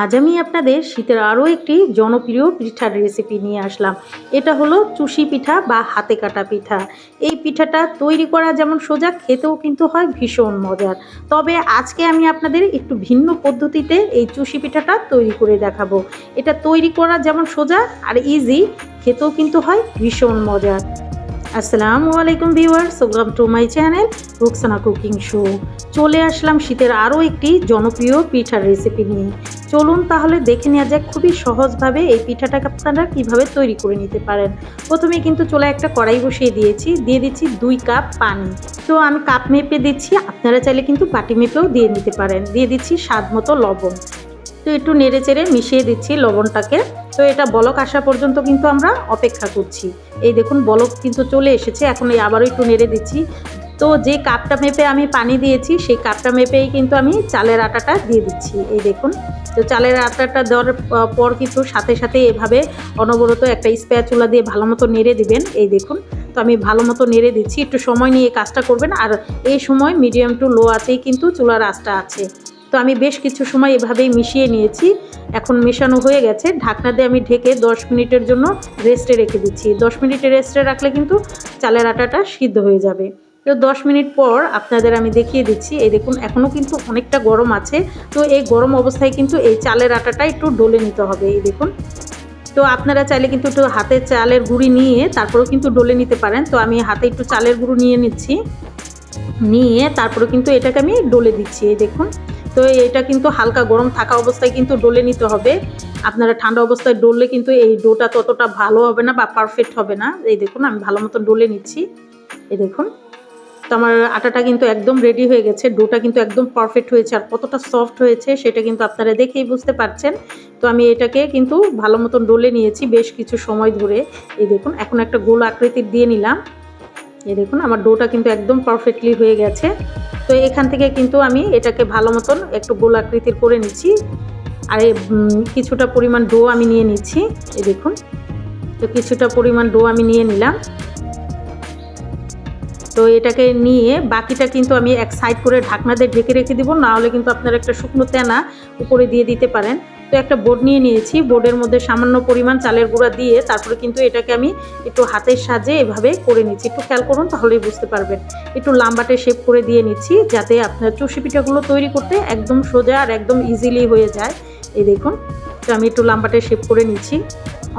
আজ আমি আপনাদের শীতের আরও একটি জনপ্রিয় পিঠার রেসিপি নিয়ে আসলাম। এটা হলো চুষি পিঠা বা হাতে কাটা পিঠা। এই পিঠাটা তৈরি করা যেমন সোজা, খেতেও কিন্তু হয় ভীষণ মজার। তবে আজকে আমি আপনাদের একটু ভিন্ন পদ্ধতিতে এই চুষি পিঠাটা তৈরি করে দেখাবো। এটা তৈরি করা যেমন সোজা আর ইজি খেতেও কিন্তু হয় ভীষণ মজার। আসসালামু আলাইকুম viewers, welcome to my channel Ruksana cooking show. চলে আসলাম শীতের আরও একটি জনপ্রিয় পিঠার রেসিপি নিয়ে। চলুন তাহলে দেখে নেওয়া যাক খুবই সহজভাবে এই পিঠাটাকে আপনারা কীভাবে তৈরি করে নিতে পারেন। প্রথমে কিন্তু চলে একটা কড়াই বসিয়ে দিয়েছি, দিয়ে দিচ্ছি দুই কাপ পানি। তো আমি কাপ মেপে দিচ্ছি, আপনারা চাইলে কিন্তু বাটি মেপেও দিয়ে নিতে পারেন। দিয়ে দিচ্ছি স্বাদ মতো লবণ। তো একটু নেড়ে চেড়ে মিশিয়ে দিচ্ছি লবণটাকে। তো এটা বলক আসা পর্যন্ত কিন্তু আমরা অপেক্ষা করছি। এই দেখুন, বলক কিন্তু চলে এসেছে, এখন এই আবারও একটু নেড়ে দিচ্ছি। তো যে কাপটা মেপে আমি পানি দিয়েছি, সেই কাপটা মেপেই কিন্তু আমি চালের আটাটা দিয়ে দিচ্ছি। এই দেখুন, তো চালের আটাটা দেওয়ার পর কিন্তু সাথে সাথে এভাবে অনবরত একটা স্পেয়াচুলা দিয়ে ভালো মতো নেড়ে দিবেন। এই দেখুন, তো আমি ভালো মতো নেড়ে দিচ্ছি, একটু সময় নিয়ে কাজটা করবেন। আর এই সময় মিডিয়াম টু লো আছেই কিন্তু চুলার আঁচটা আছে। তো আমি বেশ কিছু সময় এভাবেই মিশিয়ে নিয়েছি। এখন মেশানো হয়ে গেছে। ঢাকনা দিয়ে আমি ঢেকে 10 মিনিটের জন্য রেস্টে রেখে দিচ্ছি। 10 মিনিটে রেস্টে রাখলে কিন্তু চালের আটাটা সিদ্ধ হয়ে যাবে। তো 10 মিনিট পর আপনাদের আমি দেখিয়ে দিচ্ছি। এই দেখুন, এখনও কিন্তু অনেকটা গরম আছে। তো এই গরম অবস্থায় কিন্তু এই চালের আটাটা একটু ডলে নিতে হবে। এই দেখুন। তো আপনারা চাইলে কিন্তু একটু হাতে চালের গুঁড়ি নিয়ে তারপরেও কিন্তু ডলে নিতে পারেন। তো আমি হাতে একটু চালের গুঁড়ো নিয়ে নিচ্ছি। নিয়ে তারপরে কিন্তু এটাকে আমি ডলে দিচ্ছি। এই দেখুন। তো এটা কিন্তু হালকা গরম থাকা অবস্থায় কিন্তু ডলে নিতে হবে। আপনারা ঠান্ডা অবস্থায় ডললে কিন্তু এই ডোটা ততটা ভালো হবে না বা পারফেক্ট হবে না। এই দেখুন, আমি ভালো মতো ডলে নিচ্ছি। এই দেখুন, তো আমার আটাটা কিন্তু একদম রেডি হয়ে গেছে। ডোটা কিন্তু একদম পারফেক্ট হয়েছে আর কতটা সফট হয়েছে সেটা কিন্তু আপনারা দেখেই বুঝতে পারছেন। তো আমি এটাকে কিন্তু ভালো মতন ডলে নিয়েছি বেশ কিছু সময় ধরে। এই দেখুন, এখন একটা গোল আকৃতির দিয়ে নিলাম। এই দেখুন, আমার ডোটা কিন্তু একদম পারফেক্টলি হয়ে গেছে। তো এখান থেকে কিন্তু আমি এটাকে ভালো মতন একটু গোল আকৃতির করে নিচ্ছি। আর কিছুটা পরিমাণ ডো আমি নিয়ে নিচ্ছি এই দেখুন। তো কিছুটা পরিমাণ ডো আমি নিয়ে নিলাম। তো এটাকে নিয়ে বাকিটা কিন্তু আমি এক সাইড করে ঢাকনা দিয়ে ঢেকে রেখে দিব, না হলে কিন্তু আপনারা একটা শুকনো তেনা উপরে দিয়ে দিতে পারেন। তো একটা বোর্ড নিয়ে নিয়েছি। বোর্ডের মধ্যে সামান্য পরিমাণ চালের গুঁড়া দিয়ে তারপরে কিন্তু এটাকে আমি একটু হাতের সাজে এভাবে করে নিচ্ছি। একটু খেয়াল করুন তাহলেই বুঝতে পারবেন। একটু লাম্বাটে শেপ করে দিয়ে নিচ্ছি যাতে আপনার চুষি পিঠাগুলো তৈরি করতে একদম সোজা আর একদম ইজিলি হয়ে যায়। এই দেখুন, তো আমি একটু লাম্বাটে শেপ করে নিচ্ছি।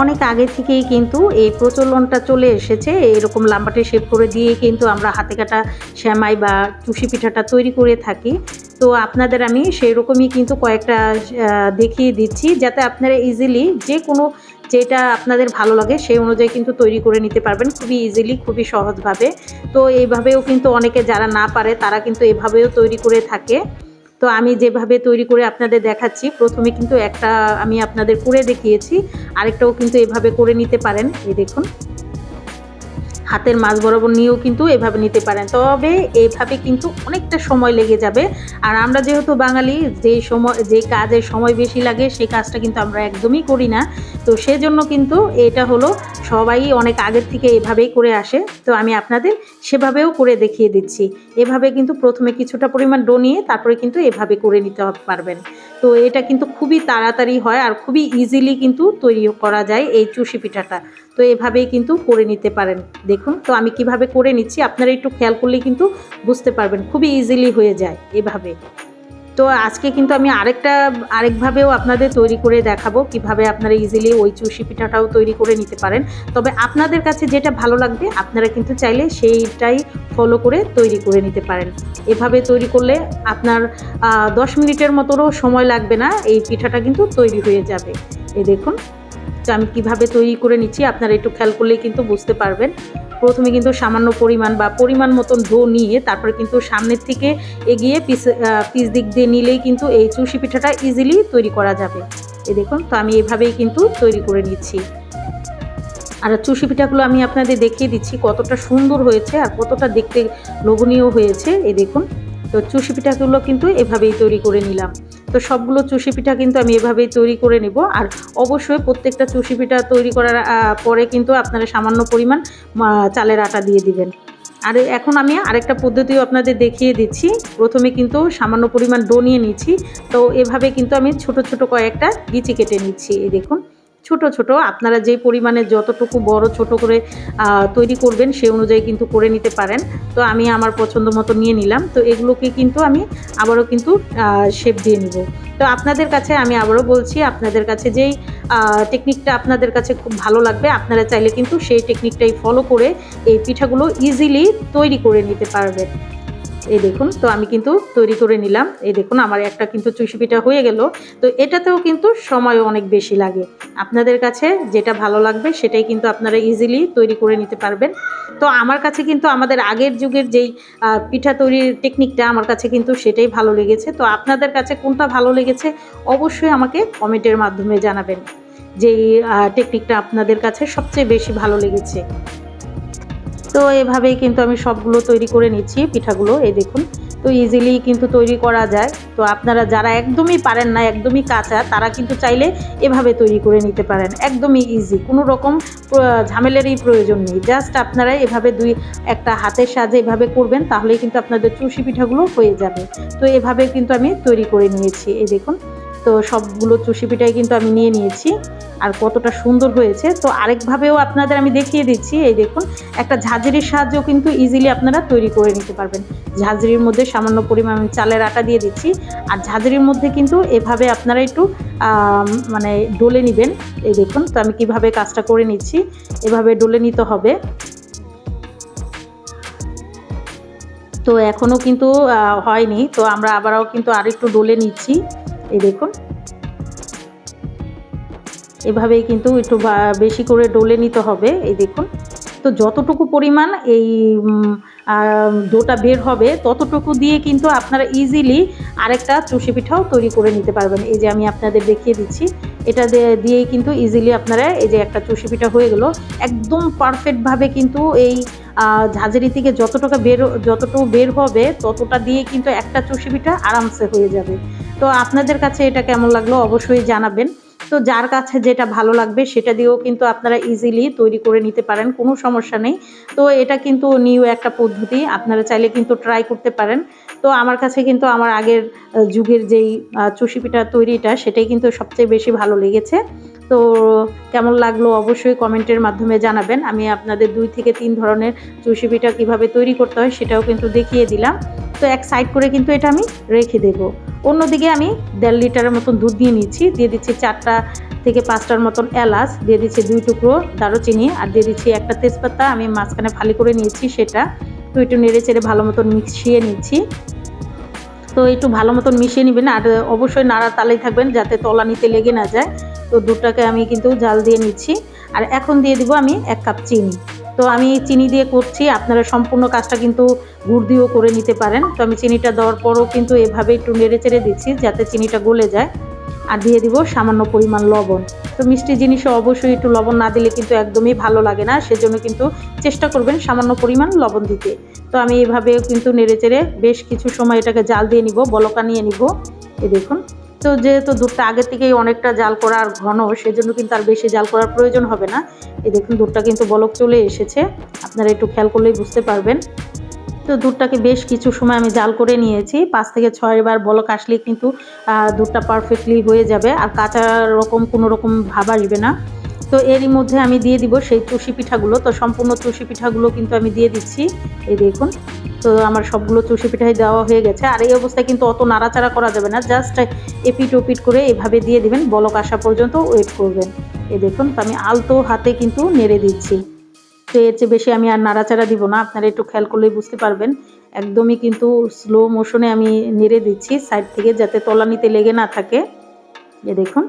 অনেক আগে থেকেই কিন্তু এই প্রচলনটা চলে এসেছে। এরকম লাম্বাটে শেপ করে দিয়ে কিন্তু আমরা হাতে কাটা শ্যামাই বা চুষি পিঠাটা তৈরি করে থাকি। তো আপনাদের আমি সেই রকমই কিন্তু কয়েকটা দেখিয়ে দিচ্ছি যাতে আপনারা ইজিলি যে কোনো যেটা আপনাদের ভালো লাগে সেই অনুযায়ী কিন্তু তৈরি করে নিতে পারবেন। খুবই ইজিলি খুবই সহজভাবে। তো এইভাবেও কিন্তু অনেকে যারা না পারে তারা কিন্তু এভাবেও তৈরি করে থাকে। তো আমি যেভাবে তৈরি করে আপনাদের দেখাচ্ছি, প্রথমে কিন্তু একটা আমি আপনাদের করে দেখিয়েছি, আরেকটাও কিন্তু এভাবে করে নিতে পারেন। এই দেখুন। হাতের মাছ বরাবর নিয়েও কিন্তু এভাবে নিতে পারেন। তবে এইভাবে কিন্তু অনেকটা সময় লেগে যাবে। আর আমরা যেহেতু বাঙালি, যে সময়, যে কাজের সময় বেশি লাগে সেই কাজটা কিন্তু আমরা একদমই করি না। তো সেজন্য কিন্তু এটা হলো, সবাই অনেক আগের থেকে এভাবেই করে আসে। তো আমি আপনাদের সেভাবেও করে দেখিয়ে দিচ্ছি। এভাবে কিন্তু প্রথমে কিছুটা পরিমাণ ডো নিয়ে, তারপরে কিন্তু এভাবে করে নিতে পারবেন। তো এটা কিন্তু খুবই তাড়াতাড়ি হয় আর খুবই ইজিলি কিন্তু তৈরি করা যায় এই চুষি পিঠাটা। তো এভাবেই কিন্তু করে নিতে পারেন। দেখুন, তো আমি কীভাবে করে নিচ্ছি, আপনারা একটু খেয়াল করলেই কিন্তু বুঝতে পারবেন। খুবই ইজিলি হয়ে যায় এভাবে। তো আজকে কিন্তু আমি আরেকটা, আরেকভাবেও আপনাদের তৈরি করে দেখাবো কীভাবে আপনারা ইজিলি ওই চুষি পিঠাটাও তৈরি করে নিতে পারেন। তবে আপনাদের কাছে যেটা ভালো লাগবে, আপনারা কিন্তু চাইলে সেইটাই ফলো করে তৈরি করে নিতে পারেন। এভাবে তৈরি করলে আপনার দশ মিনিটের মতোরও সময় লাগবে না, এই পিঠাটা কিন্তু তৈরি হয়ে যাবে। এই দেখুন। আমি কীভাবে তৈরি করে নিচ্ছি, আপনারা একটু খেয়াল করলেই কিন্তু বুঝতে পারবেন। প্রথমে কিন্তু সামান্য পরিমাণ বা পরিমাণ মতন ডো নিয়ে তারপরে কিন্তু সামনের থেকে এগিয়ে পিস পিস দিক দিয়ে নিলেই কিন্তু এই চুষি পিঠাটা ইজিলি তৈরি করা যাবে। এই দেখুন, তো আমি এভাবেই কিন্তু তৈরি করে নিচ্ছি। আর চুষি পিঠাগুলো আমি আপনাদের দেখিয়ে দিচ্ছি কতটা সুন্দর হয়েছে আর কতটা দেখতে লোভনীয় হয়েছে। এই দেখুন, তো চুষি পিঠাগুলো কিন্তু এভাবেই তৈরি করে নিলাম। তো সবগুলো চুষি পিঠা কিন্তু আমি এভাবেই তৈরি করে নেব। আর অবশ্যই প্রত্যেকটা চুষি পিঠা তৈরি করার পরে কিন্তু আপনারা সামান্য পরিমাণ চালের আটা দিয়ে দিবেন। আর এখন আমি আরেকটা পদ্ধতিও আপনাদের দেখিয়ে দিচ্ছি। প্রথমে কিন্তু সামান্য পরিমাণ ডো নিয়ে নিচ্ছি। তো এভাবে কিন্তু আমি ছোট ছোট কয়েকটা গিচি কেটে নিচ্ছি, এই দেখুন। ছোট ছোট। আপনারা যে পরিমাণে যতটুকু বড়, ছোট করে তৈরি করবেন, সে অনুযায়ী কিন্তু করে নিতে পারেন। তো আমি আমার পছন্দ মতো নিয়ে নিলাম। তো এগুলোকে কিন্তু আমি আবারও কিন্তু শেপ দিয়ে নিব। তো আপনাদের কাছে আমি আবারও বলছি, আপনাদের কাছে যেই টেকনিকটা আপনাদের কাছে খুব ভালো লাগবে, আপনারা চাইলে কিন্তু সেই টেকনিকটাই ফলো করে এই পিঠাগুলো ইজিলি তৈরি করে নিতে পারবেন। এই দেখুন, তো আমি কিন্তু তৈরি করে নিলাম। এই দেখুন, আমার একটা কিন্তু চুষি পিঠা হয়ে গেল। তো এটাতেও কিন্তু সময় অনেক বেশি লাগে। আপনাদের কাছে যেটা ভালো লাগবে, সেটাই কিন্তু আপনারা ইজিলি তৈরি করে নিতে পারবেন। তো আমার কাছে কিন্তু আমাদের আগের যুগের যেই পিঠা তৈরির টেকনিকটা আমার কাছে কিন্তু সেটাই ভালো লেগেছে। তো আপনাদের কাছে কোনটা ভালো লেগেছে, অবশ্যই আমাকে কমেন্টের মাধ্যমে জানাবেন। যেই টেকনিকটা আপনাদের কাছে সবচেয়ে বেশি ভালো লেগেছে। তো এভাবেই কিন্তু আমি সবগুলো তৈরি করে নিচ্ছি, পিঠাগুলো, এই দেখুন। তো ইজিলি কিন্তু তৈরি করা যায়। তো আপনারা যারা একদমই পারেন না, একদমই কাঁচা, তারা কিন্তু চাইলে এভাবে তৈরি করে নিতে পারেন। একদমই ইজি কোনো রকম ঝামেলারই প্রয়োজন নেই। জাস্ট আপনারা এভাবে দুই, একটা হাতের সাহায্যে এভাবে করবেন, তাহলেই কিন্তু আপনাদের চুষি পিঠাগুলো হয়ে যাবে। তো এভাবে কিন্তু আমি তৈরি করে নিয়েছি, এই দেখুন। তো সবগুলো চুষি পিঠাই কিন্তু আমি নিয়ে নিয়েছি আর কতটা সুন্দর হয়েছে। তো আরেকভাবেও আপনাদের আমি দেখিয়ে দিচ্ছি, এই দেখুন, একটা ঝাঁঝরির সাহায্যেও কিন্তু ইজিলি আপনারা তৈরি করে নিতে পারবেন। ঝাঁঝরির মধ্যে সামান্য পরিমাণ চালের আটা দিয়ে দিচ্ছি আর ঝাঁঝরির মধ্যে কিন্তু এভাবে আপনারা একটু মানে ডলে নেবেন। এই দেখুন, তো আমি কীভাবে কাজটা করে নিচ্ছি, এভাবে ডলে নিতে হবে। তো এখনও কিন্তু হয়নি, তো আমরা আবারও কিন্তু আরেকটু ডলে নিচ্ছি। এই দেখুন। এভাবেই কিন্তু একটু বেশি করে ডোলে নিতে হবে এই দেখুন। তো যতটুকু পরিমাণ এই ডোটা বের হবে, ততটুকু দিয়ে কিন্তু আপনারা ইজিলি আরেকটা চুষি পিঠাও তৈরি করে নিতে পারবেন। এই যে আমি আপনাদের দেখিয়ে দিচ্ছি, এটা দিয়ে- দিয়েই কিন্তু ইজিলি আপনারা এই যে একটা চুষি পিঠা হয়ে গেল। একদম পারফেক্টভাবে কিন্তু এই ঝাঁঝরি থেকে যতটুকু বের যতটুকু বের হবে, ততটা দিয়ে কিন্তু একটা চুষি পিঠা আরামসে হয়ে যাবে। তো আপনাদের কাছে এটা কেমন লাগল অবশ্যই জানাবেন। তো যার কাছে যেটা ভালো লাগবে সেটা দিয়েও কিন্তু আপনারা ইজিলি তৈরি করে নিতে পারেন, কোনো সমস্যা নেই। তো এটা কিন্তু নিউ একটা পদ্ধতি, আপনারা চাইলে কিন্তু ট্রাই করতে পারেন। তো আমার কাছে কিন্তু আমার আগের যুগের যেই চুষি তৈরিটা সেটাই কিন্তু সবচেয়ে বেশি ভালো লেগেছে। তো কেমন লাগল অবশ্যই কমেন্টের মাধ্যমে জানাবেন। আমি আপনাদের দুই থেকে তিন ধরনের চুষি পিঠা কীভাবে তৈরি করতে হয় সেটাও কিন্তু দেখিয়ে দিলাম। তো এক সাইড করে কিন্তু এটা আমি রেখে দেবো। অন্যদিকে আমি দেড় লিটারের মতন দুধ দিয়ে নিচ্ছি। দিয়ে দিচ্ছি চারটা থেকে পাঁচটার মতন এলাচ। দিয়ে দিচ্ছি দুই টুকরো দারুচিনি। আর দিয়ে দিচ্ছি একটা তেজপাতা। আমি মাঝখানে ফালি করে নিয়েছি সেটা। তো একটু নেড়ে চেড়ে ভালো মতন মিশিয়ে নিচ্ছি। তো একটু ভালো মতন মিশিয়ে নেবেন আর অবশ্যই নাড়া তালেই থাকবেন যাতে তলানিতে লেগে না যায়। তো দুধটাকে আমি কিন্তু জাল দিয়ে নিচ্ছি। আর এখন দিয়ে দিব আমি এক কাপ চিনি। তো আমি চিনি দিয়ে করছি, আপনারা সম্পূর্ণ কাজটা কিন্তু গুড় দিয়েও করে নিতে পারেন। তো আমি চিনিটা দেওয়ার পরও কিন্তু এভাবে একটু নেড়ে চেড়ে দিচ্ছি যাতে চিনিটা গলে যায়। আর দিয়ে দিব সামান্য পরিমাণ লবণ। তো মিষ্টি জিনিসও অবশ্যই একটু লবণ না দিলে কিন্তু একদমই ভালো লাগে না। সেজন্য কিন্তু চেষ্টা করবেন সামান্য পরিমাণ লবণ দিতে। তো আমি এইভাবে কিন্তু নেড়ে চেড়ে বেশ কিছু সময় এটাকে জাল দিয়ে নিব, বলকা নিয়ে নিব। এ দেখুন। তো যেহেতু দুধটা আগে থেকেই অনেকটা জাল করা আর ঘন, সেজন্য কিন্তু আর বেশি জাল করার প্রয়োজন হবে না। এই দেখুন দুধটা কিন্তু বলক চলে এসেছে। আপনারা একটু খেয়াল করলেই বুঝতে পারবেন। তো দুধটাকে বেশ কিছু সময় আমি জাল করে নিয়েছি। পাঁচ থেকে ছয় বার বলক আসলে কিন্তু দুধটা পারফেক্টলি হয়ে যাবে। আর কাঁচা রকম কোনো রকম ভাব আসবে না। তো এরই মধ্যে আমি দিয়ে দিব সেই চুষি পিঠাগুলো। তো সম্পূর্ণ চুষি পিঠাগুলো কিন্তু আমি দিয়ে দিচ্ছি। এই দেখুন, তো আমার সবগুলো চুষি পিঠাই দেওয়া হয়ে গেছে। আর এই অবস্থায় কিন্তু অত নাড়াচাড়া করা যাবে না। জাস্ট এপিট ওপিট করে এভাবে দিয়ে দিবেন। বলক আসা পর্যন্ত ওয়েট করবেন। এ দেখুন, তো আমি আলতো হাতে কিন্তু নেড়ে দিচ্ছি। তো এর চেয়ে বেশি আমি আর নাড়াচাড়া দিব না। আপনারা একটু খেয়াল করলেই বুঝতে পারবেন। একদমই কিন্তু স্লো মোশনে আমি নেড়ে দিচ্ছি সাইড থেকে যাতে তলানিতে লেগে না থাকে। এ দেখুন।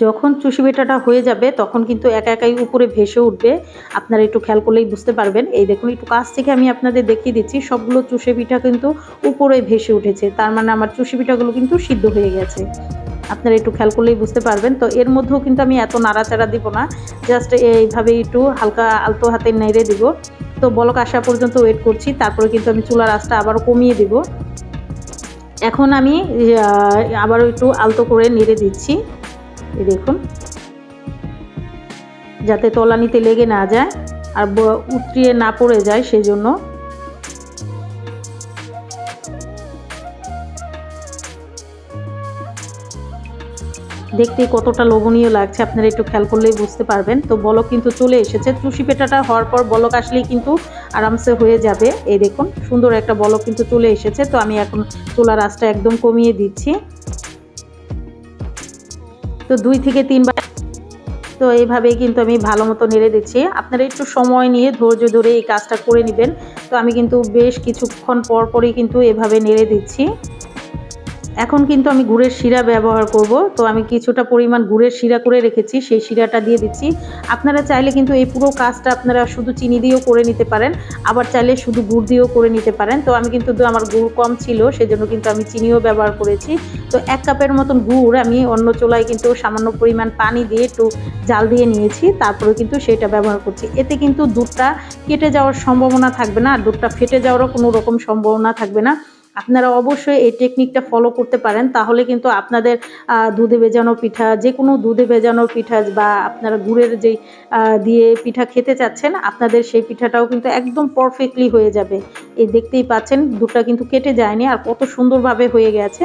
যখন চুষি বেটাটা হয়ে যাবে, তখন কিন্তু একা একাই উপরে ভেসে উঠবে। আপনারা একটু খেয়াল করলেই বুঝতে পারবেন। এই দেখুন, একটু কাছ থেকে আমি আপনাদের দেখিয়ে দিচ্ছি, সবগুলো চুষে পিঠা কিন্তু উপরে ভেসে উঠেছে। তার মানে আমার চুষি পিঠাগুলো কিন্তু সিদ্ধ হয়ে গেছে। আপনারা একটু খেয়াল করলেই বুঝতে পারবেন। তো এর মধ্যেও কিন্তু আমি এত নাড়াচাড়া দিব না জাস্ট এইভাবে একটু হালকা আলতো হাতে নেড়ে দিব। তো বলক আসা পর্যন্ত ওয়েট করছি, তারপরে কিন্তু আমি চুলার আঁচটা আবারও কমিয়ে দিব। এখন আমি আবারও একটু আলতো করে নেড়ে দিচ্ছি। এই দেখুন। যাতে তলানিতে লেগে না যায় আর উতরিয়ে না পড়ে যায় সেই দেখতে কতটা লোভনীয় লাগছে আপনারা একটু খেয়াল করলেই বুঝতে পারবেন। তো বলক কিন্তু চলে এসেছে। চুষি পেটাটা হওয়ার পর বলক আসলেই কিন্তু আরামসে হয়ে যাবে। এই দেখুন, সুন্দর একটা বলক কিন্তু চলে এসেছে। তো আমি এখন চুলার আঁচটা একদম কমিয়ে দিচ্ছি। তো দুই থেকে তিনবার তো এইভাবেই কিন্তু আমি ভালো মতো নেড়ে দিচ্ছি। আপনারা একটু সময় নিয়ে ধৈর্য ধরে এই কাজটা করে নেবেন। তো আমি কিন্তু বেশ কিছুক্ষণ পর পরই কিন্তু এভাবে নেড়ে দিচ্ছি। এখন কিন্তু আমি গুড়ের শিরা ব্যবহার করব। তো আমি কিছুটা পরিমাণ গুড়ের শিরা করে রেখেছি, সেই শিরাটা দিয়ে দিচ্ছি। আপনারা চাইলে কিন্তু এই পুরো কাজটা আপনারা শুধু চিনি দিয়েও করে নিতে পারেন, আবার চাইলে শুধু গুড় দিয়েও করে নিতে পারেন। তো আমি কিন্তু আমার গুড় কম ছিল, সেজন্য কিন্তু আমি চিনিও ব্যবহার করেছি। তো এক কাপের মতন গুড় আমি অন্য চোলায় কিন্তু সামান্য পরিমাণ পানি দিয়ে একটু জাল দিয়ে নিয়েছি, তারপরে কিন্তু সেটা ব্যবহার করছি। এতে কিন্তু দুধটা কেটে যাওয়ার সম্ভাবনা থাকবে না, আর দুধটা ফেটে যাওয়ারও কোনো রকম সম্ভাবনা থাকবে না। আপনারা অবশ্যই এই টেকনিকটা ফলো করতে পারেন। তাহলে কিন্তু আপনাদের দুধে ভেজানো পিঠা যে কোনো দুধে ভেজানো পিঠা বা আপনারা গুড়ের যেই দিয়ে পিঠা খেতে চাচ্ছেন, আপনাদের সেই পিঠাটাও কিন্তু একদম পারফেক্টলি হয়ে যাবে। এই দেখতেই পাচ্ছেন, দুধটা কিন্তু কেটে যায়নি আর কত সুন্দরভাবে হয়ে গেছে।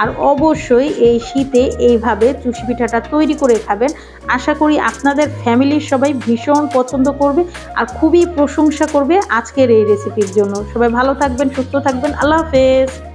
আর অবশ্যই এই শীতে এইভাবে চুষি পিঠাটা তৈরি করে খাবেন। আশা করি আপনাদের ফ্যামিলির সবাই ভীষণ পছন্দ করবে আর খুবই প্রশংসা করবে আজকের এই রেসিপির জন্য। সবাই ভালো থাকবেন, সুস্থ থাকবেন। আল্লাহ হাফেজ।